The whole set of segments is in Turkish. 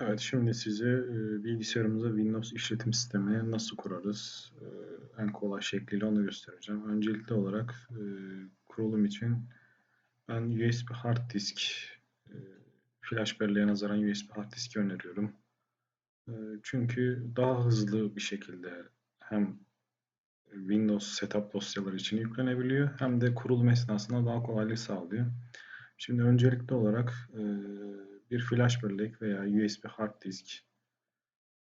Evet, şimdi size bilgisayarımıza Windows işletim sistemini nasıl kurarız e, en kolay şekliyle onu göstereceğim. Öncelikli olarak e, kurulum için ben USB hard disk, e, flash belleğe nazaran USB hard diski öneriyorum. Çünkü daha hızlı bir şekilde hem Windows setup dosyaları için yüklenebiliyor hem de kurulum esnasında daha kolaylık sağlıyor. Şimdi öncelikli olarak e, bir flash bellek veya USB hard disk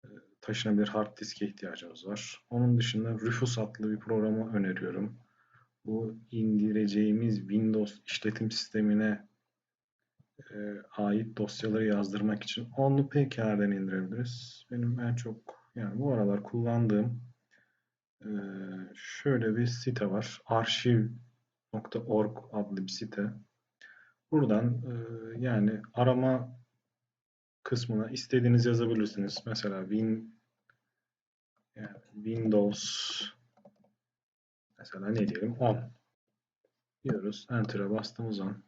e, taşınabilir hard diske ihtiyacımız var. Onun dışında Rufus adlı bir programı öneriyorum. Bu indireceğimiz Windows işletim sistemine e, ait dosyaları yazdırmak için onu pekala indirebiliriz. Benim en çok yani bu aralar kullandığım e, şöyle bir site var. Arşiv.org adlı bir site. Buradan yani arama kısmına istediğiniz yazabilirsiniz. Mesela Win yani Windows mesela ne diyelim 10 diyoruz. Enter'a bastığımız zaman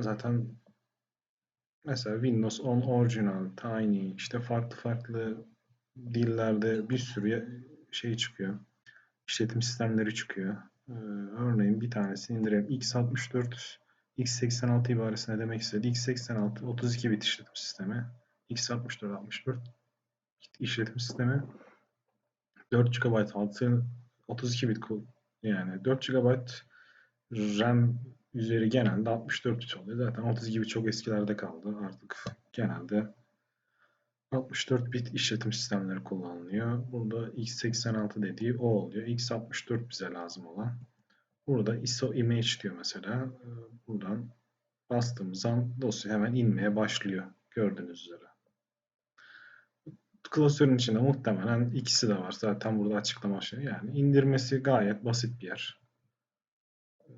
zaten mesela Windows 10 Original, Tiny işte farklı farklı dillerde bir sürü şey çıkıyor. İşletim sistemleri çıkıyor. Ee, örneğin bir tanesini indirelim. x64 x86 ibaresine demek istedi. x86 32 bit işletim sistemi. x64 64 işletim sistemi. 4 GB altı 32 bit yani 4 GB RAM üzeri genelde 64 bit oluyor. Zaten 32 bit çok eskilerde kaldı. Artık genelde 64 bit işletim sistemleri kullanılıyor. Burada x86 dediği o oluyor. x64 bize lazım olan. Burada ISO image diyor mesela. Ee, buradan bastığımız zaman dosya hemen inmeye başlıyor. Gördüğünüz üzere. Klasörün içinde muhtemelen ikisi de var. Zaten burada açıklama şey. Yani indirmesi gayet basit bir yer. Ee,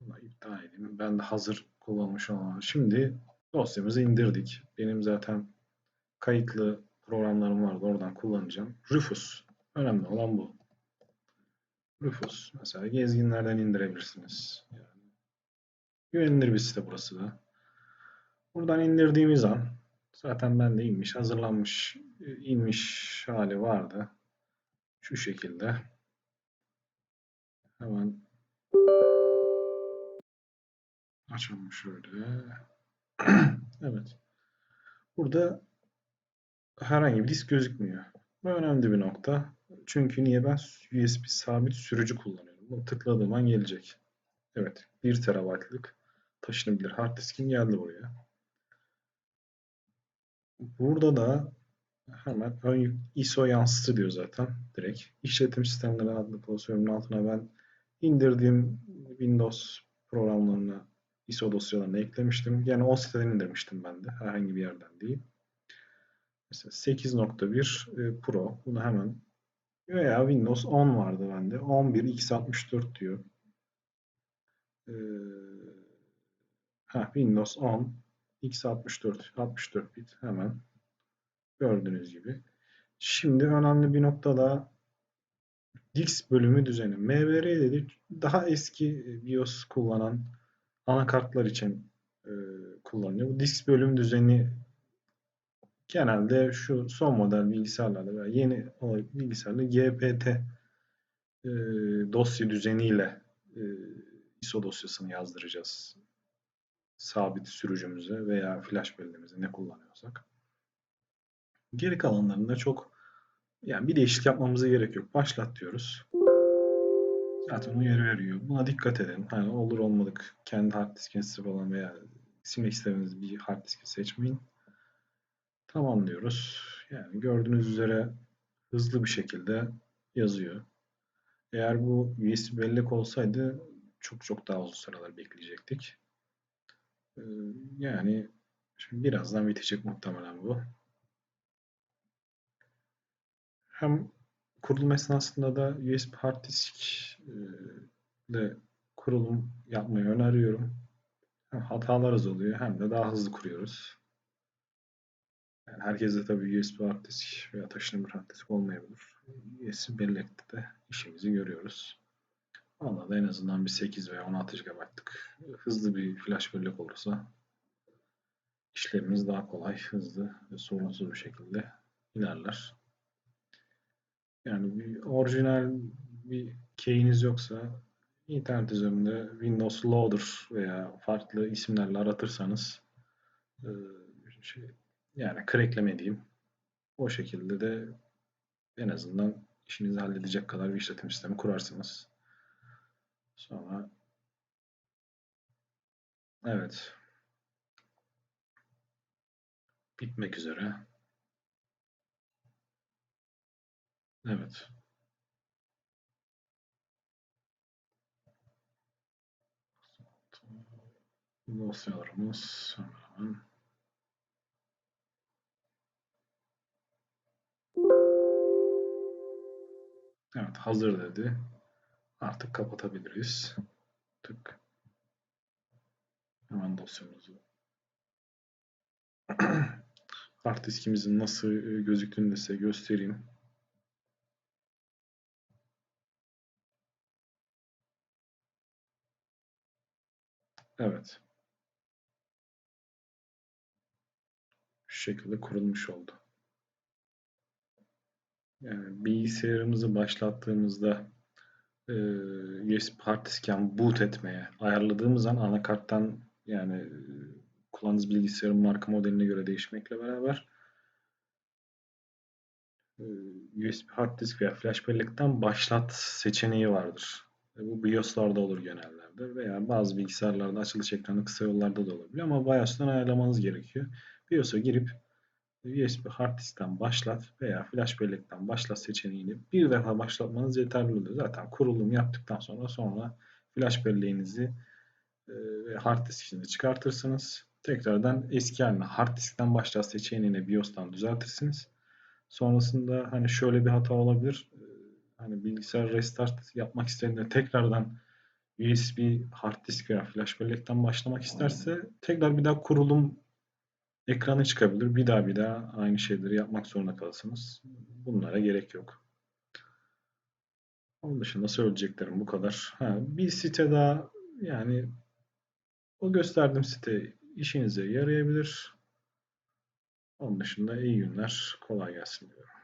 Bunu iptal edeyim. Ben de hazır kullanmış olan. Şimdi dosyamızı indirdik. Benim zaten kayıtlı programlarım vardı. Oradan kullanacağım. Rufus. Önemli olan bu. Rufus. Mesela gezginlerden indirebilirsiniz. Yani güvenilir bir site burası da. Buradan indirdiğimiz an zaten bende inmiş, hazırlanmış, inmiş hali vardı. Şu şekilde. Hemen açalım şöyle. evet. Burada herhangi bir disk gözükmüyor. Bu önemli bir nokta. Çünkü niye ben USB sabit sürücü kullanıyorum. Bunu tıkladığım an gelecek. Evet. 1 terabaytlık taşınabilir hard diskim geldi buraya. Burada da hemen ön ISO yansıtı diyor zaten direkt. İşletim sistemleri adlı klasörün altına ben indirdiğim Windows programlarını ISO dosyalarını eklemiştim. Yani o siteden indirmiştim ben de. Herhangi bir yerden değil. Mesela 8.1 e, Pro. Bunu hemen veya Windows 10 vardı bende. 11 x64 diyor. Ee, Windows 10 x64 64 bit hemen gördüğünüz gibi. Şimdi önemli bir noktada DIX bölümü düzeni. MBR dedik daha eski BIOS kullanan anakartlar için e, kullanılıyor. Bu DIX bölüm düzeni genelde şu son model bilgisayarlarda veya yeni bilgisayarlarda GPT e, dosya düzeniyle e, ISO dosyasını yazdıracağız. Sabit sürücümüze veya flash belleğimize ne kullanıyorsak. Geri kalanlarında çok yani bir değişik yapmamıza gerek yok. Başlat diyoruz. Zaten uyarı veriyor. Buna dikkat edin. Hani olur olmadık kendi hard diskinizi falan veya silmek istediğiniz bir hard diski seçmeyin. Tamam diyoruz. Yani gördüğünüz üzere hızlı bir şekilde yazıyor. Eğer bu USB bellek olsaydı çok çok daha uzun sıralar bekleyecektik. Ee, yani şimdi birazdan bitecek muhtemelen bu. Hem kurulum esnasında da USB hard disk e, ile kurulum yapmayı öneriyorum. Hem hatalar oluyor hem de daha hızlı kuruyoruz. Yani herkeste tabii USB hard disk veya taşınabilir hard disk olmayabilir. USB bellekte de işimizi görüyoruz. Onda da en azından bir 8 veya 16 GB'lık hızlı bir flash bellek olursa işlemimiz daha kolay, hızlı ve sorunsuz bir şekilde ilerler. Yani bir orijinal bir key'iniz yoksa internet üzerinde Windows Loader veya farklı isimlerle aratırsanız şey, yani crackleme diyeyim. O şekilde de en azından işinizi halledecek kadar bir işletim sistemi kurarsınız. Sonra evet bitmek üzere. Evet. Dosyalarımız hemen Evet hazır dedi. Artık kapatabiliriz. Tık. Hemen dosyamızı hard diskimizin nasıl e, gözüktüğünü de size göstereyim. Evet. Şu şekilde kurulmuş oldu. Bilgisayarımızı başlattığımızda e, USB hard diskken boot etmeye ayarladığımız an anakarttan yani e, kullandığınız bilgisayarın marka modeline göre değişmekle beraber e, USB hard disk veya flash bellekten başlat seçeneği vardır. E, bu BIOS'larda olur genellerde veya bazı bilgisayarlarda açılış ekranı kısa yollarda da olabiliyor ama BIOS'tan ayarlamanız gerekiyor. BIOS'a girip USB hard diskten başlat veya flash bellekten başlat seçeneğini bir defa başlatmanız yeterli oluyor. Zaten kurulum yaptıktan sonra sonra flash belleğinizi e, ve hard diskini çıkartırsınız. Tekrardan eski haline hard diskten başlat seçeneğini BIOS'tan düzeltirsiniz. Sonrasında hani şöyle bir hata olabilir. E, hani bilgisayar restart yapmak istediğinde tekrardan USB hard disk veya flash bellekten başlamak isterse tekrar bir daha kurulum ekranı çıkabilir. Bir daha bir daha aynı şeyleri yapmak zorunda kalırsınız. Bunlara gerek yok. Onun dışında söyleyeceklerim bu kadar. Ha, bir site daha yani o gösterdiğim site işinize yarayabilir. Onun dışında iyi günler, kolay gelsin diyorum.